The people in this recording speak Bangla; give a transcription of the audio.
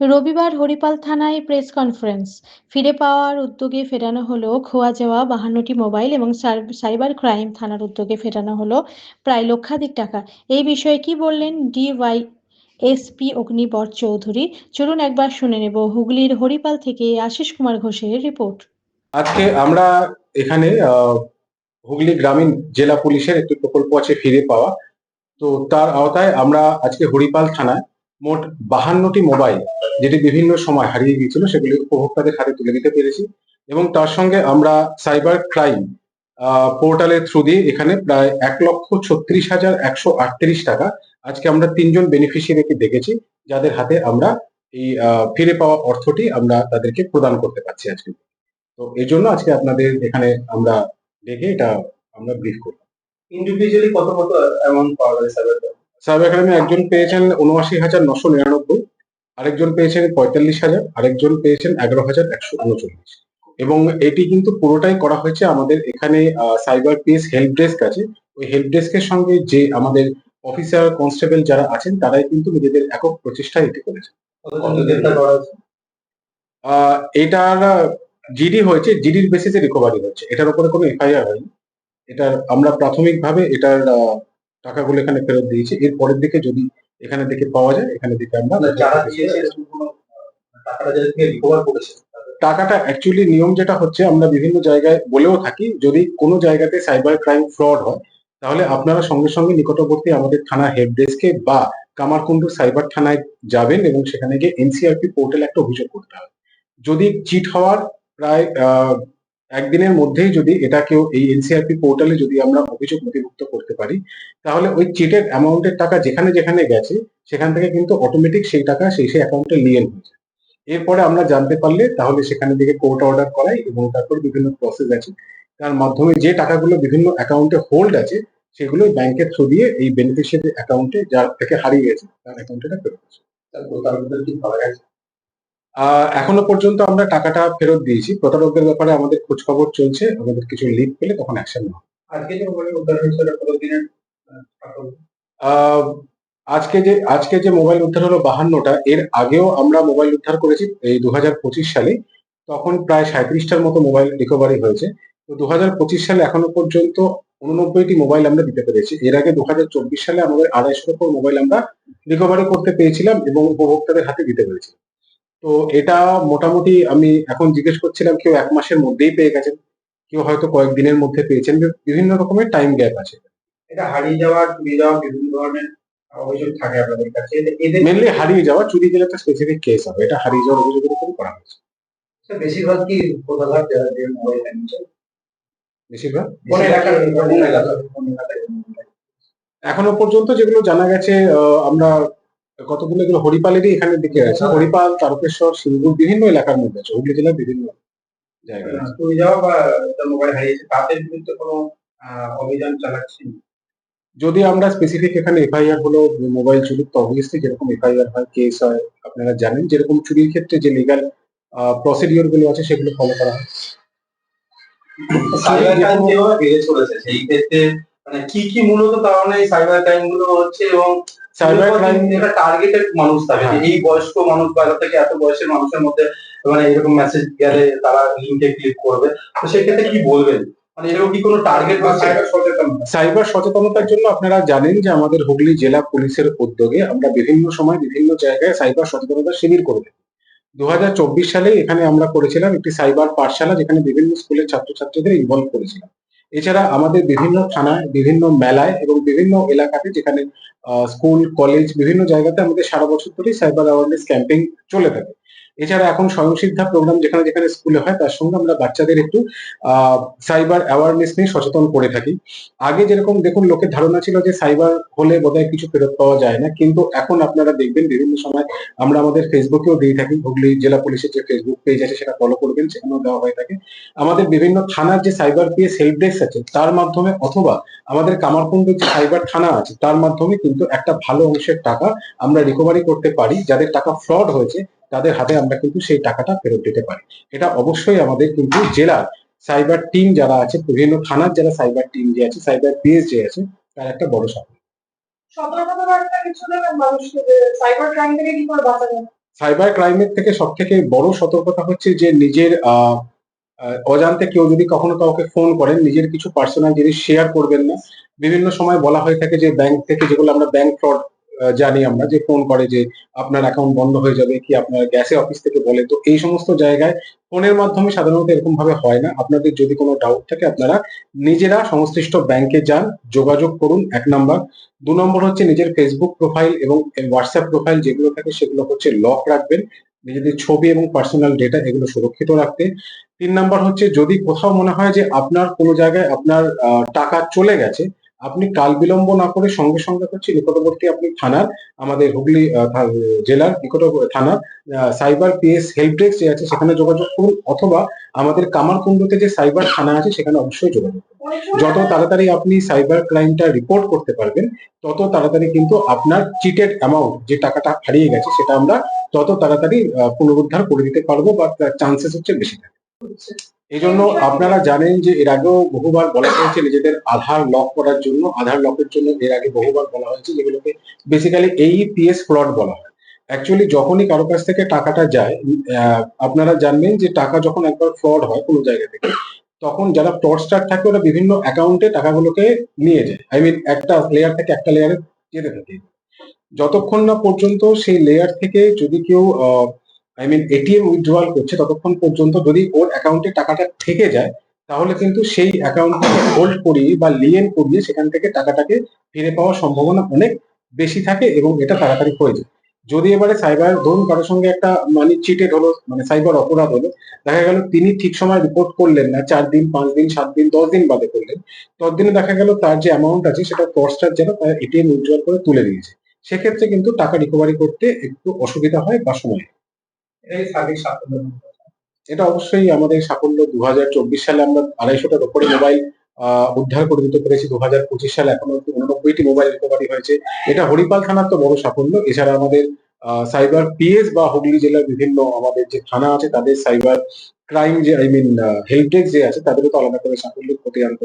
রবিবার হরিপাল থানায় প্রেস কনফারেন্স। ফিরে পাওয়ার উদ্যোগে ফেরানো হলো খোয়া যাওয়া বাহান্নটি মোবাইল এবং সাইবার ক্রাইম থানার উদ্যোগে ফেরানো হলো প্রায় লক্ষাধিক টাকা। এই বিষয়ে কি বললেন ডিওয়াই এসপি অগ্নিবর চৌধুরী? চলুন একবার শুনে নেব হুগলির হরিপাল থেকে আশিস কুমার ঘোষের রিপোর্ট। আজকে আমরা এখানে হুগলি গ্রামীণ জেলা পুলিশের একটি প্রকল্প আছে ফিরে পাওয়া। তো তার আওতায় আমরা আজকে হরিপাল থানায় মোট বাহান্নটি মোবাইল যেটি বিভিন্ন সময় হারিয়ে গিয়েছিল, সেগুলি উপভোক্তাদের হাতে তুলে দিতে পেরেছি এবং তার সঙ্গে আমরা সাইবার ক্রাইম পোর্টালের থ্রু দিয়ে এখানে প্রায় এক লক্ষ ছত্রিশ হাজার একশো আটত্রিশ টাকা আজকে আমরা তিনজন বেনিফিশিয়ারিকে দেখেছি, যাদের হাতে আমরা এই ফিরে পাওয়া অর্থটি আমরা তাদেরকে প্রদান করতে পারছি আজকে। তো এই জন্য আজকে আপনাদের এখানে আমরা ডেকে এটা আমরা ব্রিফ করলাম। ইন্ডিভিজুয়ালি কত কত অ্যামাউন্ট পাওয়া যায় সাইবার সাইবার একাডেমি একজন পেয়েছেন উনআশি হাজার নশো নিরানব্বই আরেকজন পেয়েছেন পঁয়তাল্লিশ হাজার আরেকজন পেয়েছেন এগারো হাজার একশো উনচল্লিশ। এবং এটি কিন্তু পুরোটাই করা হয়েছে আমাদের এখানে সাইবার পিএস হেল্প ডেস্ক আছে। ওই হেল্প ডেস্কের সঙ্গে যে আমাদের অফিসার কনস্টেবল যারা আছেন তারাই কিন্তু নিজেদের একক প্রচেষ্টায় এটি করেছে। এটার জিডি হয়েছে জিডির বেসিসে রিকভারি হচ্ছে এটার উপরে কোনো এফআইআর হয়নি। এটার আমরা প্রাথমিকভাবে এটার টাকাগুলো এখানে ফেরত দিয়েছি। এর পরের দিকে যদি এখানে থেকে পাওয়া যায় এখানে থেকে আমরা মানে টাকাটা অ্যাকচুয়ালি নিয়ম যেটা হচ্ছে আমরা বিভিন্ন জায়গায় বলেও থাকি যদি কোনো জায়গাতে সাইবার ক্রাইম ফ্রড হয় তাহলে আপনারা সঙ্গে সঙ্গে নিকটবর্তী আমাদের থানা হেল্প ডেস্কে বা কামারকুণ্ডু সাইবার থানায় যাবেন এবং সেখানে গিয়ে এনসিআরপি পোর্টালে একটা অভিযোগ করতে হবে। যদি চিট হওয়ার প্রায় আহ, একদিনের মধ্যেই যদি এটা কেউ এই এনসিআরপি পোর্টালে যদি আমরা অভিযোগ নথিভুক্ত করতে পারি, তাহলে ওই চিটের অ্যামাউন্টের টাকা যেখানে যেখানে গেছে, সেখান থেকে কিন্তু অটোমেটিক সেই টাকা সেই সেই অ্যাকাউন্টে লিয়েন হয়ে যায়। এরপরে আমরা জানতে পারলে তাহলে সেখানে থেকে কোর্ট অর্ডার করাই এবং তারপর বিভিন্ন প্রসেস আছে। তার মাধ্যমে যে টাকাগুলো বিভিন্ন অ্যাকাউন্টে হোল্ড আছে, সেগুলো ব্যাংকের থ্রু দিয়ে এই বেনিফিশিয়ারি অ্যাকাউন্টে যার থেকে হারিয়ে গেছে, তার অ্যাকাউন্টে ফেরত আসে। তার প্রতারকদের কি পাওয়া গেছে? এখনও পর্যন্ত আমরা টাকাটা ফেরত দিয়েছি। প্রতারকদের ব্যাপারে আমাদের খোঁজ খবর চলছে। আমাদের কিছু লিড পেলে তখন অ্যাকশন নেওয়া। আজকে যে মোবাইল উদ্ধার হয়েছে আজকে যে আজকে যে মোবাইল উদ্ধার হলো বাহান্নটা এর আগেও আমরা মোবাইল উদ্ধার করেছি এই দু হাজার পঁচিশ সালে। তখন প্রায় সাঁত্রিশটার মতো মোবাইল রিকভারি হয়েছে। তো দু হাজার পঁচিশ সালে এখনও পর্যন্ত উননব্বইটি মোবাইল আমরা দিতে পেরেছি। এর আগে দু হাজার চব্বিশ সালে আমাদের আড়াইশোর উপর মোবাইল আমরা রিকভারি করতে পেরেছিলাম এবং উপভোক্তাদের হাতে দিতে পেরেছি তো এটা মোটামুটি আমি এখন জিজ্ঞেস করছিলাম কেউ এক মাসের মধ্যেই পেয়ে গেছেন? কেউ হয়তো কয়েকদিনের মধ্যে পেয়েছেন। বিভিন্ন রকমের টাইম গ্যাপ আছে। এটা হারিয়ে যাওয়া চুরি যাওয়া বিভিন্ন ধরনের অভিযোগ থাকে আপনাদের কাছে। মেনলি হারিয়ে যাওয়া চুরি গেলে একটা স্পেসিফিক কেস হবে। এটা হারিয়ে যাওয়ার অভিযোগের উপর করা হয়েছে। বেশিরভাগ কি কোথাকার যারা যে মোবাইল বেশিরভাগ? কোন এলাকার কোন এলাকার কোন এখনও পর্যন্ত যেগুলো জানা গেছে আহ, আমরা কতগুলো এগুলো হরিপালেরই এখানে দিকে আছে। হরিপাল। তারকেশ্বর সিঙ্গুর বিভিন্ন এলাকার মধ্যে আছে। হুগলি জেলার বিভিন্ন জায়গায় চুরি যাওয়া বা মোবাইল হারিয়েছে তাদের বিরুদ্ধে কোনো আহ, অভিযান চালাচ্ছি যদি আমরা স্পেসিফিক এখানে এফআইআর হলো মোবাইল চুরির তো অবভিয়াসলি যেরকম এফআইআর হয় কেস হয় আপনারা জানেন যেরকম চুরির ক্ষেত্রে যে লিগাল প্রসিডিওরগুলো আছে সেগুলো ফলো করা হয়। সাইবার ক্রাইম যেভাবে বেড়ে চলেছে সেই ক্ষেত্রে মানে কি কি মূলত কারণে সাইবার ক্রাইমগুলো হচ্ছে এবং সাইবার ক্রাইম একটা টার্গেটেড মানুষ থাকে যে হ্যাঁ। এই বয়স্ক মানুষ বাইরে থেকে এত বয়সের মানুষের মধ্যে মানে এরকম মেসেজ গেলে তারা লিঙ্কে ক্লিক করবে। তো সেক্ষেত্রে কি বলবেন? মানে টার্গেট বা সাইবার সাইবার সচেতনতার জন্য আপনারা জানেন যে আমাদের হুগলি জেলা পুলিশের উদ্যোগে আমরা বিভিন্ন সময় বিভিন্ন জায়গায় সাইবার সচেতনতা শিবির করে থাকি। দু সালে এখানে আমরা করেছিলাম একটি সাইবার পাঠশালা যেখানে বিভিন্ন স্কুলের ছাত্রছাত্রীদের ইনভলভ করেছিলাম। এছাড়া আমাদের বিভিন্ন থানায়, বিভিন্ন মেলায় এবং বিভিন্ন এলাকাতে যেখানে স্কুল কলেজ বিভিন্ন জায়গাতে আমাদের সারা বছর ধরেই সাইবার অ্যাওয়ারনেস ক্যাম্পেইন চলে থাকে। এছাড়া এখন স্বয়ংসিদ্ধা প্রোগ্রাম যেখানে যেখানে স্কুলে হয়, তার সঙ্গে আমরা বাচ্চাদের একটু সাইবার অ্যাওয়ারনেস নিয়ে সচেতন করে থাকি। আগে যেরকম দেখুন, লোকের ধারণা ছিল যে সাইবার হলে বোধহয় কিছু ফেরত পাওয়া যায় না, কিন্তু এখন আপনারা দেখবেন বিভিন্ন সময় আমরা আমাদের ফেসবুকেও দিয়ে থাকি, হুগলি জেলা পুলিশের যে ফেসবুক পেজ আছে সেটা ফলো করবেন, সেখানেও দেওয়া হয়ে থাকে। আমাদের বিভিন্ন থানার যে সাইবার পিএস হেল্প ডেস্ক আছে, তার মাধ্যমে অথবা আমাদের কামারকুণ্ডের যে সাইবার থানা আছে, তার মাধ্যমে কিন্তু একটা ভালো অংশের টাকা আমরা রিকভারি করতে পারি, যাদের টাকা ফ্রড হয়েছে তাদের হাতে আমরা কিন্তু সেই টাকাটা ফেরত দিতে পারি। এটা অবশ্যই আমাদের কিন্তু জেলার সাইবার টিম যারা আছে বিভিন্ন থানার যারা সাইবার টিম যে আছে সাইবার পিএস যে আছে তার একটা বড় সাফল্য সাইবার ক্রাইমের থেকে সব থেকে বড় সতর্কতা হচ্ছে যে নিজের অজান্তে কেউ যদি কখনো কাউকে ফোন করেন নিজের কিছু পার্সোনাল জিনিস শেয়ার করবেন না। বিভিন্ন সময় বলা হয়ে থাকে যে ব্যাংক থেকে যেগুলো আমরা ব্যাংক ফ্রড জানি আমরা যে ফোন করে যে আপনার অ্যাকাউন্ট বন্ধ হয়ে যাবে কি আপনার গ্যাসে অফিস থেকে বলে। তো এই সমস্ত জায়গায় ফোনের মাধ্যমে সাধারণত এরকম ভাবে হয় না। আপনাদের যদি কোনো ডাউট থাকে আপনারা নিজেরা সংশ্লিষ্ট ব্যাংকে যান, যোগাযোগ করুন, এক নাম্বার দু নম্বর হচ্ছে নিজের ফেসবুক প্রোফাইল এবং হোয়াটসঅ্যাপ প্রোফাইল যেগুলো থাকে সেগুলো হচ্ছে লক রাখবেন। নিজেদের ছবি এবং পার্সোনাল ডেটা এগুলো সুরক্ষিত রাখতে। তিন নাম্বার হচ্ছে যদি কোথাও মনে হয় যে আপনার কোনো জায়গায় আপনার টাকা চলে গেছে আপনি কাল বিলম্ব না করে সঙ্গে সঙ্গে হচ্ছে নিকটবর্তী আপনি থানার, আমাদের হুগলি জেলার নিকট থানার সাইবার পিএস হেল্প ডেস্ক যে আছে সেখানে যোগাযোগ করুন অথবা আমাদের কামারকুণ্ডতে যে সাইবার থানা আছে সেখানে অবশ্যই যোগাযোগ করুন। যত তাড়াতাড়ি আপনি সাইবার ক্রাইমটা রিপোর্ট করতে পারবেন, তত তাড়াতাড়ি কিন্তু আপনার চিটেড অ্যামাউন্ট যে টাকাটা হারিয়ে গেছে সেটা আমরা তত তাড়াতাড়ি পুনরুদ্ধার করে দিতে পারব বা চান্সেস হচ্ছে বেশি থাকে। এই জন্য আপনারা জানেন যে এর আগেও বহুবার বলা হয়েছে নিজেদের আধার লক করার জন্য আধার লকের জন্য এর আগে বহুবার বলা হয়েছে যেগুলোকে বেসিক্যালি এইপিএস ফ্রড বলা হয়। অ্যাকচুয়ালি যখনই কারও কাছ থেকে টাকাটা যায় আহ, আপনারা জানবেন যে টাকা যখন একবার ফ্রড হয় কোনো জায়গা থেকে তখন যারা ফ্রডস্টার থাকে ওরা বিভিন্ন অ্যাকাউন্টে টাকাগুলোকে নিয়ে যায়। আই মিন একটা লেয়ার থেকে একটা লেয়ারে যেতে থাকে। যতক্ষণ না পর্যন্ত সেই লেয়ার থেকে যদি কেউ আই মিন এটিএম উইথড্রয়াল করছে ততক্ষণ পর্যন্ত যদি ওর অ্যাকাউন্টে টাকাটা থেকে যায়, তাহলে কিন্তু সেই অ্যাকাউন্টটাকে হোল্ড করিয়ে বা লিয়েন করিয়ে সেখান থেকে টাকাটাকে ফিরে পাওয়ার সম্ভাবনা অনেক বেশি থাকে এবং এটা তাড়াতাড়ি হয়ে যায়। যদি এবারে সাইবার ধরুন কারোর সঙ্গে একটা মানি চিটেড হলো মানে সাইবার অপরাধ হলো, দেখা গেল তিনি ঠিক সময় রিপোর্ট করলেন না, চার দিন, পাঁচ দিন, সাত দিন, দশ দিন বাদে করলেন। ততদিনে দেখা গেল তার যে অ্যামাউন্ট আছে সেটা ফ্রডস্টার যেন তার এটিএম উইথড্রয়াল করে তুলে দিয়েছে। সেক্ষেত্রে কিন্তু টাকা রিকভারি করতে একটু অসুবিধা হয় বা সময় এটা অবশ্যই আমাদের সাফল্য। দু সালে আমরা আড়াইশোটার উপরে মোবাইল উদ্ধার করে দিতে পেরেছি। দু হাজার পঁচিশ সালে এখন অব্দি উননব্বইটি মোবাইল রিকভারি হয়েছে। এটা হরিপাল থানার তো বড় সাফল্য। এছাড়া আমাদের সাইবার পিএস বা হুগলি জেলার বিভিন্ন আমাদের যে থানা আছে, তাদের সাইবার ক্রাইম যে আই মিন হেল্প ডেস্ক যে আছে, তাদেরও তো আলাদা করে সাফল্য প্রতি আনতে